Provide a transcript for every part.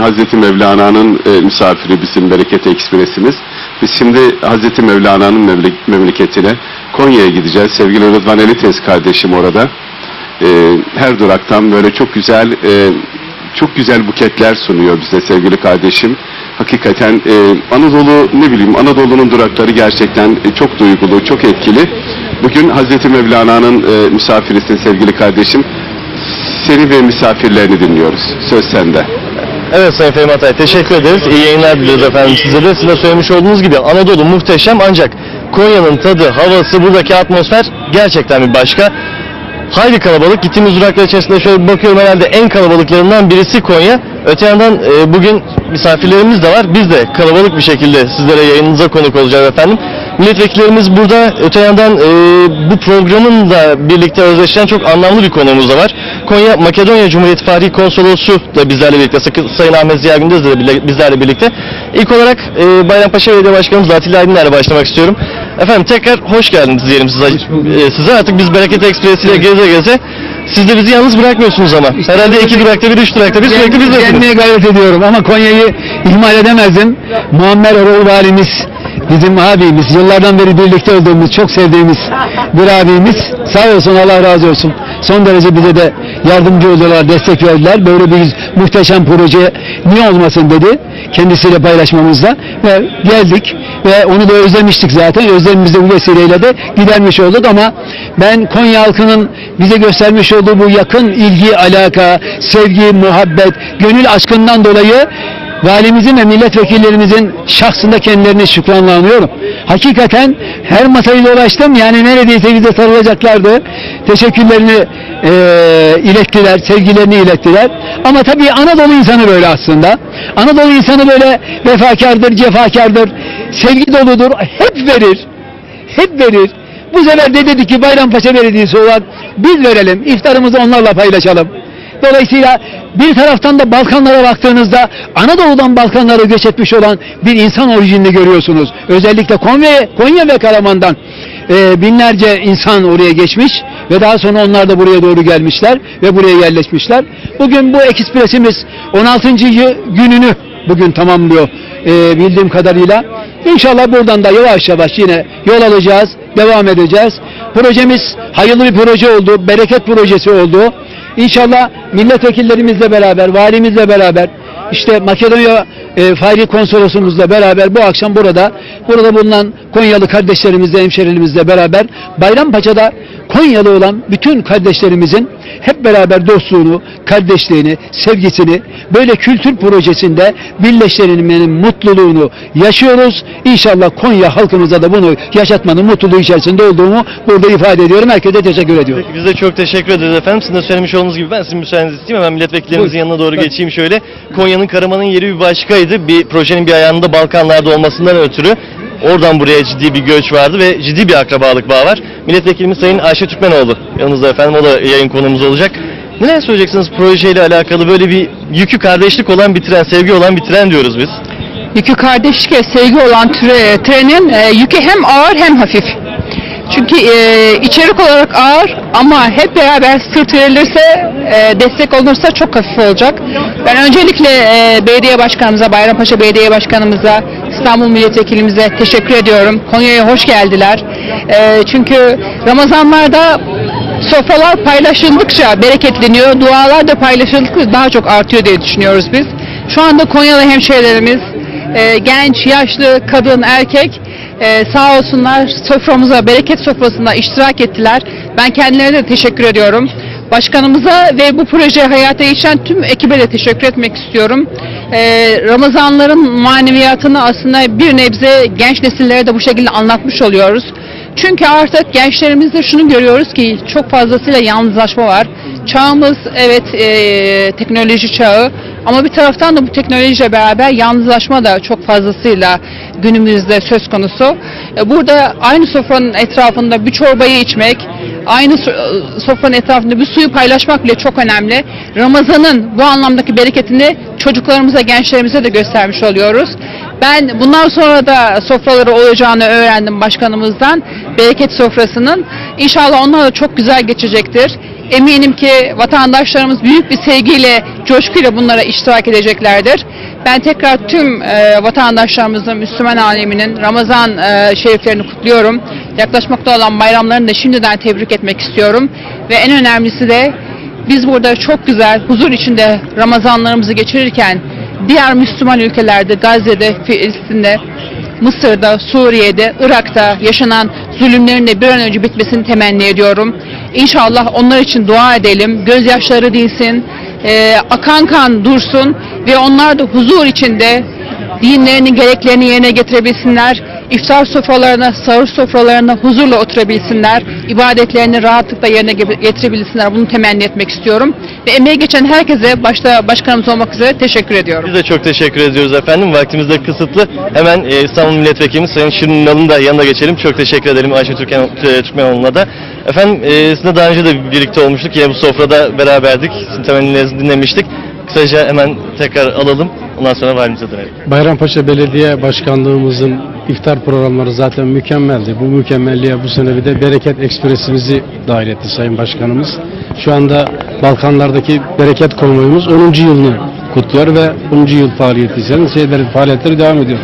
Hazreti Mevlana'nın e, misafiri bizim Bereket Ekspresimiz. Biz şimdi Hazreti Mevlana'nın memle- memleketine Konya'ya gideceğiz. Sevgili Rıdvan Elites kardeşim orada. E, her duraktan böyle çok güzel e, çok güzel buketler sunuyor bize sevgili kardeşim. Hakikaten e, Anadolu ne bileyim Anadolu'nun durakları gerçekten e, çok duygulu, çok etkili. Bugün Hazreti Mevlana'nın e, misafirisin sevgili kardeşim. Seni ve misafirlerini dinliyoruz. Söz sende. Evet Sayın Fehmi Atay teşekkür ederiz. İyi yayınlar diliyoruz efendim size de. Siz de söylemiş olduğunuz gibi Anadolu muhteşem ancak Konya'nın tadı, havası, buradaki atmosfer gerçekten bir başka. Hayli kalabalık. Gittiğimiz duraklar içerisinde şöyle bakıyorum herhalde en kalabalıklarından birisi Konya. Öte yandan e, bugün misafirlerimiz de var. Biz de kalabalık bir şekilde sizlere yayınınıza konuk olacağız efendim. Milletvekillerimiz burada. Öte yandan e, bu programın da birlikte özdeşleşen çok anlamlı bir konuğumuz da var. Konya Makedonya Cumhuriyeti Fahri Konsolosu da bizlerle birlikte. Sayın Ahmet Ziya Gündüz de bizlerle birlikte. İlk olarak e, Bayrampaşa Belediye Başkanımız Atilla Aydınler'le başlamak istiyorum. Efendim tekrar hoş geldiniz diyelim size. E, size artık biz Bereket Ekspresi ile geze geze siz de bizi yalnız bırakmıyorsunuz ama. Herhalde iki durakta bir, üç durakta bir sürekli bizdesiniz. Gelmeye gayret ediyorum ama Konya'yı ihmal edemezdim. Muammer Erol Valimiz, bizim abimiz, yıllardan beri birlikte olduğumuz, çok sevdiğimiz bir abimiz. Sağ olsun, Allah razı olsun. Son derece bize de yardımcı oldular, destek verdiler. Böyle bir muhteşem proje niye olmasın dedi kendisiyle paylaşmamızda. Ve geldik ve onu da özlemiştik zaten. Özlemimizi bu vesileyle de gidermiş olduk ama ben Konya halkının bize göstermiş olduğu bu yakın ilgi, alaka, sevgi, muhabbet, gönül aşkından dolayı valimizin ve milletvekillerimizin şahsında kendilerine şükranla anıyorum. Hakikaten her masayı dolaştım yani neredeyse bize sarılacaklardı. Teşekkürlerini eee, ilettiler, sevgilerini ilettiler. Ama tabii Anadolu insanı böyle aslında. Anadolu insanı böyle vefakardır, cefakardır, sevgi doludur, hep verir hep verir. Bu sefer de dedi ki Bayrampaşa Belediyesi olarak biz verelim, iftarımızı onlarla paylaşalım. Dolayısıyla bir taraftan da Balkanlara baktığınızda Anadolu'dan Balkanlara göç etmiş olan bir insan orijinini görüyorsunuz. Özellikle Konya, Konya ve Karaman'dan e, binlerce insan oraya geçmiş ve daha sonra onlar da buraya doğru gelmişler ve buraya yerleşmişler. Bugün bu ekspresimiz 16. yı- gününü bugün tamamlıyor e, bildiğim kadarıyla. İnşallah buradan da yavaş yavaş yine yol alacağız, devam edeceğiz. Projemiz hayırlı bir proje oldu, bereket projesi oldu. İnşallah milletvekillerimizle beraber, valimizle beraber, işte Makedonya e, Fahri Konsolosumuzla beraber bu akşam burada, burada bulunan Konyalı kardeşlerimizle, hemşerilerimizle beraber Bayrampaşa'da Konyalı olan bütün kardeşlerimizin hep beraber dostluğunu, kardeşliğini, sevgisini böyle kültür projesinde birleştirilmenin mutluluğunu yaşıyoruz. İnşallah Konya halkımıza da bunu yaşatmanın mutluluğu içerisinde olduğumu burada ifade ediyorum. Herkese teşekkür ediyorum. Peki biz de çok teşekkür ederiz efendim. Sizin de söylemiş olduğunuz gibi ben sizin müsaadenizi isteyeyim. Hemen milletvekillerimizin yanına doğru Buyurun. geçeyim şöyle. Konya'nın Karaman'ın yeri bir başkaydı. Bir projenin bir ayağında Balkanlarda olmasından ötürü oradan buraya ciddi bir göç vardı ve ciddi bir akrabalık bağı var. Milletvekilimiz Sayın Ayşe Türkmenoğlu yanınızda efendim. O da yayın konumuz olacak. Neler söyleyeceksiniz projeyle alakalı böyle bir yükü kardeşlik olan bir tren, sevgi olan bir tren diyoruz biz. Yükü kardeşlik ve sevgi olan tre- trenin e, yükü hem ağır hem hafif. Çünkü e, içerik olarak ağır ama hep beraber sırt verilirse, e, destek olunursa çok hafif olacak. Ben öncelikle e, belediye başkanımıza, Bayrampaşa Belediye Başkanımıza, İstanbul Milletvekilimize teşekkür ediyorum. Konya'ya hoş geldiler. E, çünkü Ramazanlarda sofralar paylaşıldıkça bereketleniyor, dualar da paylaşıldıkça daha çok artıyor diye düşünüyoruz biz. Şu anda Konyalı hemşehrilerimiz, e, genç, yaşlı, kadın, erkek e, sağ olsunlar soframıza, bereket sofrasında iştirak ettiler. Ben kendilerine de teşekkür ediyorum. Başkanımıza ve bu projeyi hayata geçiren tüm ekibe de teşekkür etmek istiyorum. E, Ramazanların maneviyatını aslında bir nebze genç nesillere de bu şekilde anlatmış oluyoruz. Çünkü artık gençlerimizde şunu görüyoruz ki çok fazlasıyla yalnızlaşma var. Çağımız evet e, teknoloji çağı ama bir taraftan da bu teknolojiyle beraber yalnızlaşma da çok fazlasıyla günümüzde söz konusu. E, burada aynı sofranın etrafında bir çorbayı içmek, aynı so- sofranın etrafında bir suyu paylaşmak bile çok önemli. Ramazan'ın bu anlamdaki bereketini çocuklarımıza, gençlerimize de göstermiş oluyoruz. Ben bundan sonra da sofraları olacağını öğrendim başkanımızdan. Bereket sofrasının. İnşallah onlar da çok güzel geçecektir. Eminim ki vatandaşlarımız büyük bir sevgiyle, coşkuyla bunlara iştirak edeceklerdir. Ben tekrar tüm e, vatandaşlarımızın, Müslüman aleminin Ramazan e, şeriflerini kutluyorum. Yaklaşmakta olan bayramlarını da şimdiden tebrik etmek istiyorum. Ve en önemlisi de biz burada çok güzel, huzur içinde Ramazanlarımızı geçirirken diğer Müslüman ülkelerde, Gazze'de, Filistin'de, Mısır'da, Suriye'de, Irak'ta yaşanan zulümlerin de bir an önce bitmesini temenni ediyorum. İnşallah onlar için dua edelim. Gözyaşları dinsin, e, akan kan dursun ve onlar da huzur içinde dinlerinin gereklerini yerine getirebilsinler. İftar sofralarına, sahur sofralarına huzurla oturabilsinler. ibadetlerini rahatlıkla yerine ge- getirebilsinler. Bunu temenni etmek istiyorum. Ve emeği geçen herkese, başta başkanımız olmak üzere teşekkür ediyorum. Biz de çok teşekkür ediyoruz efendim. Vaktimiz de kısıtlı. Hemen e, İstanbul Milletvekilimiz Sayın Şirin Ünal'ın da yanına geçelim. Çok teşekkür ederim Ayşe Türkan, Türkmenoğlu'na da. Efendim e, sizinle daha önce de birlikte olmuştuk. Yine bu sofrada beraberdik. Sizin temennilerinizi dinlemiştik. Kısaca hemen tekrar alalım. Ondan sonra valimize dönelim. Bayrampaşa Belediye Başkanlığımızın iftar programları zaten mükemmeldi. Bu mükemmelliğe bu sene bir de Bereket Ekspresimizi dahil etti Sayın Başkanımız. Şu anda Balkanlardaki Bereket Konvoyumuz 10. yılını kutluyor ve 10. yıl faaliyeti ise şeyleri, faaliyetleri devam ediyor.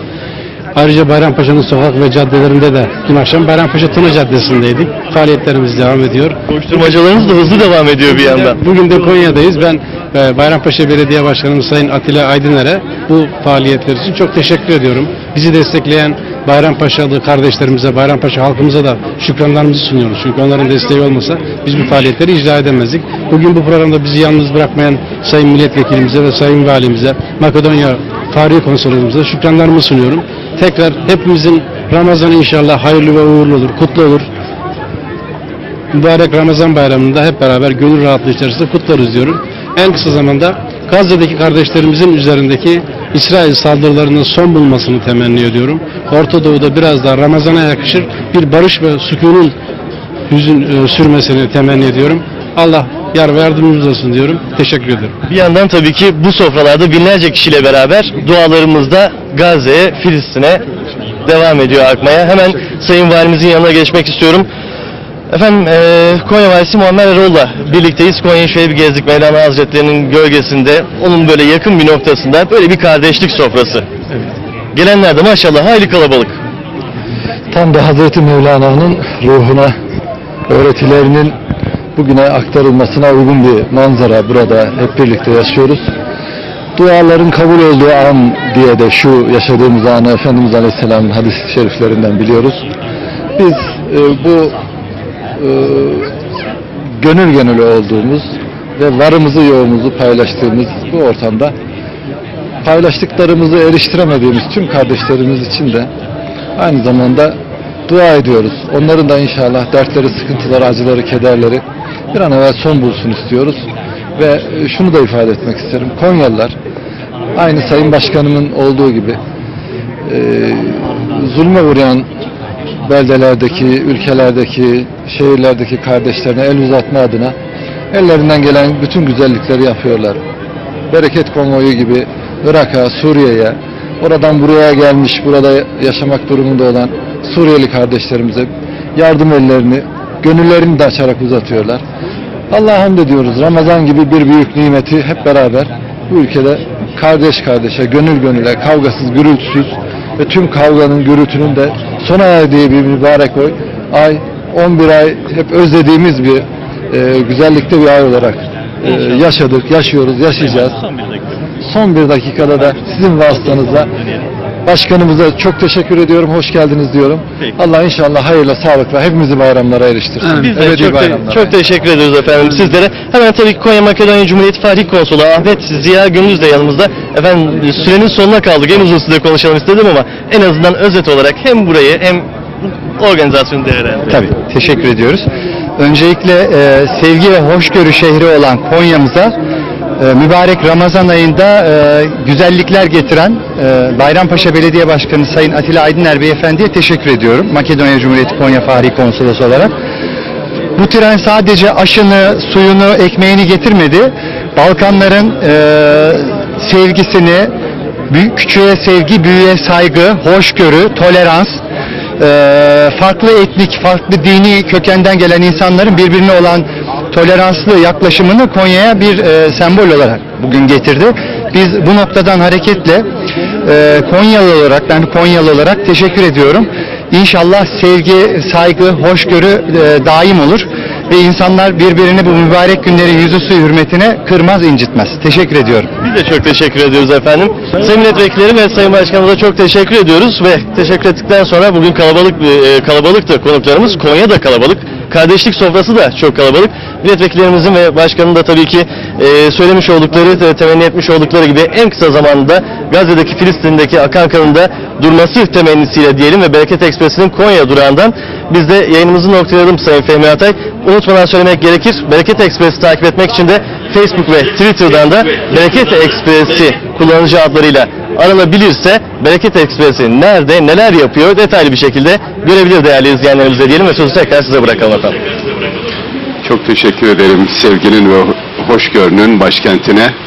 Ayrıca Bayrampaşa'nın sokak ve caddelerinde de dün akşam Bayrampaşa Tuna Caddesi'ndeydik. Faaliyetlerimiz devam ediyor. Koşturmacalarınız da hızlı devam ediyor bir yandan. Bugün de Konya'dayız. Ben Bayrampaşa Belediye Başkanımız Sayın Atilla Aydıner'e bu faaliyetler için çok teşekkür ediyorum. Bizi destekleyen Bayrampaşalı kardeşlerimize, Bayrampaşa halkımıza da şükranlarımızı sunuyoruz. Çünkü onların desteği olmasa biz bu faaliyetleri icra edemezdik. Bugün bu programda bizi yalnız bırakmayan Sayın Milletvekilimize ve Sayın Valimize, Makedonya Tarihi Konsolosumuza şükranlarımı sunuyorum. Tekrar hepimizin Ramazanı inşallah hayırlı ve uğurlu olur, kutlu olur mübarek Ramazan bayramında hep beraber gönül rahatlığı içerisinde kutlarız diyorum. En kısa zamanda Gazze'deki kardeşlerimizin üzerindeki İsrail saldırılarının son bulmasını temenni ediyorum. Orta Doğu'da biraz daha Ramazan'a yakışır bir barış ve sükunun yüzün e, sürmesini temenni ediyorum. Allah yar ve yardımcımız olsun diyorum. Teşekkür ederim. Bir yandan tabii ki bu sofralarda binlerce kişiyle beraber dualarımız da Gazze'ye, Filistin'e devam ediyor akmaya. Hemen Sayın Valimizin yanına geçmek istiyorum. Efendim eee, Konya Valisi Muammer Erol'la birlikteyiz. Konya'yı şöyle bir gezdik Mevlana Hazretleri'nin gölgesinde. Onun böyle yakın bir noktasında böyle bir kardeşlik sofrası. Gelenler de maşallah hayli kalabalık. Tam da Hazreti Mevlana'nın ruhuna, öğretilerinin bugüne aktarılmasına uygun bir manzara burada hep birlikte yaşıyoruz. Duaların kabul olduğu an diye de şu yaşadığımız anı Efendimiz Aleyhisselam'ın hadis-i şeriflerinden biliyoruz. Biz e, bu e, gönül gönüllü olduğumuz ve varımızı yoğumuzu paylaştığımız bu ortamda paylaştıklarımızı eriştiremediğimiz tüm kardeşlerimiz için de aynı zamanda dua ediyoruz. Onların da inşallah dertleri, sıkıntıları, acıları, kederleri bir an evvel son bulsun istiyoruz. Ve e, şunu da ifade etmek isterim. Konyalılar aynı Sayın Başkanımın olduğu gibi e, zulme uğrayan beldelerdeki, ülkelerdeki, şehirlerdeki kardeşlerine el uzatma adına ellerinden gelen bütün güzellikleri yapıyorlar. Bereket konvoyu gibi Irak'a, Suriye'ye, oradan buraya gelmiş, burada yaşamak durumunda olan Suriyeli kardeşlerimize yardım ellerini, gönüllerini de açarak uzatıyorlar. Allah'a hamd ediyoruz. Ramazan gibi bir büyük nimeti hep beraber bu ülkede kardeş kardeşe, gönül gönüle, kavgasız, gürültüsüz ve tüm kavganın, gürültünün de sona erdiği bir mübarek ay, 11 ay hep özlediğimiz bir e, güzellikte bir ay olarak e, yaşadık, yaşıyoruz, yaşayacağız. Son bir dakikada da sizin vasıtanızla başkanımıza çok teşekkür ediyorum. Hoş geldiniz diyorum. Peki. Allah inşallah hayırla, sağlıkla hepimizi bayramlara eriştirsin. Biz de çok, bayramlara. çok teşekkür ediyoruz efendim sizlere. Hemen tabii ki Konya Makedonya Cumhuriyeti Fatih Konsolu Ahmet Ziya Gündüz de yanımızda. Efendim sürenin sonuna kaldık. En uzun süre konuşalım istedim ama en azından özet olarak hem burayı hem organizasyonu değerlendirelim. Tabii, teşekkür ediyoruz. Öncelikle e, sevgi ve hoşgörü şehri olan Konya'mıza e, mübarek Ramazan ayında e, güzellikler getiren e, Bayrampaşa Belediye Başkanı Sayın Atilla Aydıner Beyefendi'ye teşekkür ediyorum. Makedonya Cumhuriyeti Konya Fahri Konsolosu olarak. Bu tren sadece aşını, suyunu, ekmeğini getirmedi. Balkanların e, sevgisini, büyük, küçüğe sevgi, büyüğe saygı, hoşgörü, tolerans, farklı etnik, farklı dini kökenden gelen insanların birbirine olan toleranslı yaklaşımını Konya'ya bir e, sembol olarak bugün getirdi. Biz bu noktadan hareketle e, Konyalı olarak, ben Konyalı olarak teşekkür ediyorum. İnşallah sevgi, saygı, hoşgörü e, daim olur ve insanlar birbirini bu mübarek günlerin yüzüstü hürmetine kırmaz, incitmez. Teşekkür ediyorum. Biz de çok teşekkür ediyoruz efendim. Sayın milletvekilleri ve sayın başkanımıza çok teşekkür ediyoruz ve teşekkür ettikten sonra bugün kalabalık e, kalabalıktı konuklarımız. Konya da kalabalık. Kardeşlik sofrası da çok kalabalık. Milletvekillerimizin ve başkanın da tabii ki e, söylemiş oldukları, te- temenni etmiş oldukları gibi en kısa zamanda Gazze'deki Filistin'deki akan kanın da durması temennisiyle diyelim ve Bereket Ekspresi'nin Konya durağından biz de yayınımızı noktalayalım Sayın Fehmi Atay. Unutmadan söylemek gerekir. Bereket Ekspresi takip etmek için de Facebook ve Twitter'dan da Bereket Ekspresi kullanıcı adlarıyla aranabilirse Bereket Ekspresi nerede neler yapıyor detaylı bir şekilde görebilir değerli izleyenlerimiz de diyelim ve sözü tekrar size bırakalım efendim. Çok teşekkür ederim sevginin ve hoşgörünün başkentine.